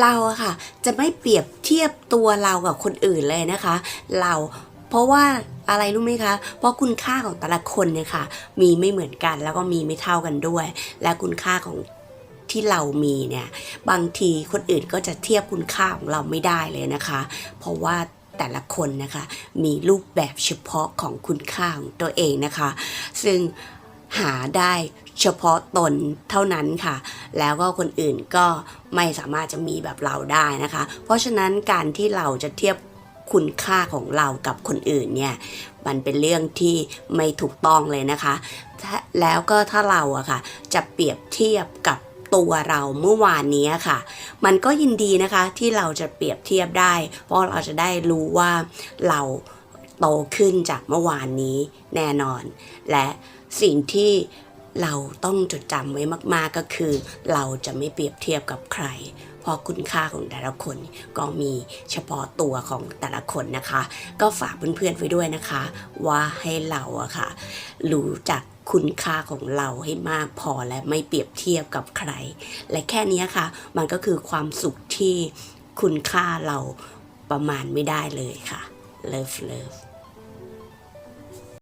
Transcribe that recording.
เราอะค่ะ จะไม่เปรียบเทียบตัวเรากับคนอื่นเลยนะคะ เราเพราะว่าอะไรรู้ไหมคะ เพราะคุณค่าของแต่ละคนเนี่ยค่ะ มีไม่เหมือนกันแล้วก็มีไม่เท่ากันด้วย และคุณค่าของที่เรามีเนี่ยบางทีคนอื่นก็จะเทียบคุณค่าของเราไม่ได้เลยนะคะ เพราะว่าแต่ละคนนะคะ มีรูปแบบเฉพาะของคุณค่าของตัวเองนะคะ ซึ่ง หาได้เฉพาะตนเท่านั้นค่ะ แล้วก็คนอื่นก็ไม่สามารถจะมีแบบเราได้นะคะ เพราะฉะนั้นการที่เราจะเทียบคุณค่าของเรากับคนอื่นเนี่ยมันเป็นเรื่องที่ไม่ถูกต้องเลยนะคะ แล้วก็ถ้าเราอะค่ะ จะเปรียบเทียบกับตัวเราเมื่อวานนี้ค่ะ มันก็ยินดีนะคะที่เราจะเปรียบเทียบได้ เพราะเราจะได้รู้ว่าเรา โตขึ้นจากเมื่อวานนี้แน่นอน และสิ่งที่เราต้องจดจำไว้มากๆก็คือ เราจะไม่เปรียบเทียบกับใคร เพราะคุณค่าของแต่ละคนก็มีเฉพาะตัวของแต่ละคนนะคะ ก็ฝากเพื่อนๆไว้ด้วยนะคะ ว่าให้เราอะค่ะ รู้จักคุณค่าของเราให้มากพอและไม่เปรียบเทียบกับใคร และแค่นี้ค่ะ มันก็คือความสุขที่คุณค่าเราประมาณไม่ได้เลยค่ะ live, live.